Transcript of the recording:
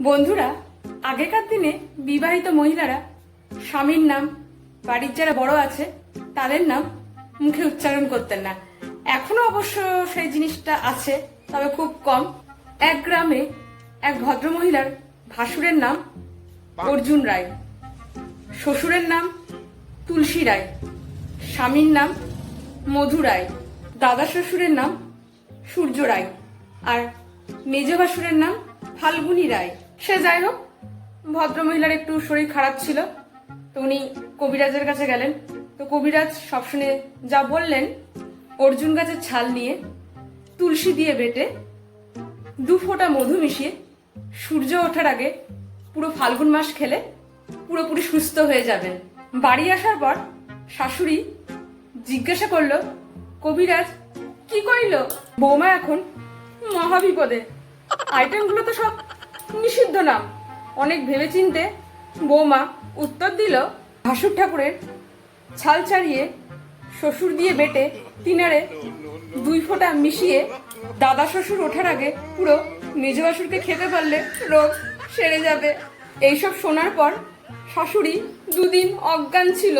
বন্ধুরা, আগেকার দিনে বিবাহিত মহিলারা স্বামীর নাম, বাড়ির যারা বড় আছে, তাদের নাম মুখে উচ্চারণ করতেন না। এখনও অবশ্য সেই জিনিসটা আছে, তবে খুব কম। এক গ্রামে এক ভদ্রমহিলার ভাসুরের নাম অর্জুন রায়, শ্বশুরের নাম তুলসী রায়, স্বামীর নাম মধু রায়, দাদা শ্বশুরের নাম সূর্য রায়, আর মেজ ভাসুরের নাম ফাল্গুনী রায়। সে যাই হোক, ভদ্রমহিলার একটু শরীর খারাপ ছিল, তো উনি কবিরাজের কাছে গেলেন। তো কবিরাজ সব শুনে যা বললেন, অর্জুন গাছের ছাল নিয়ে তুলসী দিয়ে বেটে দু ফোঁটা মধু মিশিয়ে সূর্য ওঠার আগে পুরো ফাল্গুন মাস খেলে পুরোপুরি সুস্থ হয়ে যাবেন বাড়ি আসার পর শাশুড়ি জিজ্ঞাসা করল, কবিরাজ, কি করিল? বৌমা এখন মহাবিপদে। আইটেমগুলো তো সব নিষিদ্ধ নাম। অনেক ভেবেচিন্তে বৌমা উত্তর দিল, ভাসুর ঠাকুরের ছাল ছাড়িয়ে শ্বশুর দিয়ে বেটে তিনারে দুই ফোঁটা মিশিয়ে দাদা শ্বশুর ওঠার আগে পুরো মেজ বাসুরকে খেতে পারলে রোগ সেরে যাবে। এইসব শোনার পর শাশুড়ি দুদিন অজ্ঞান ছিল।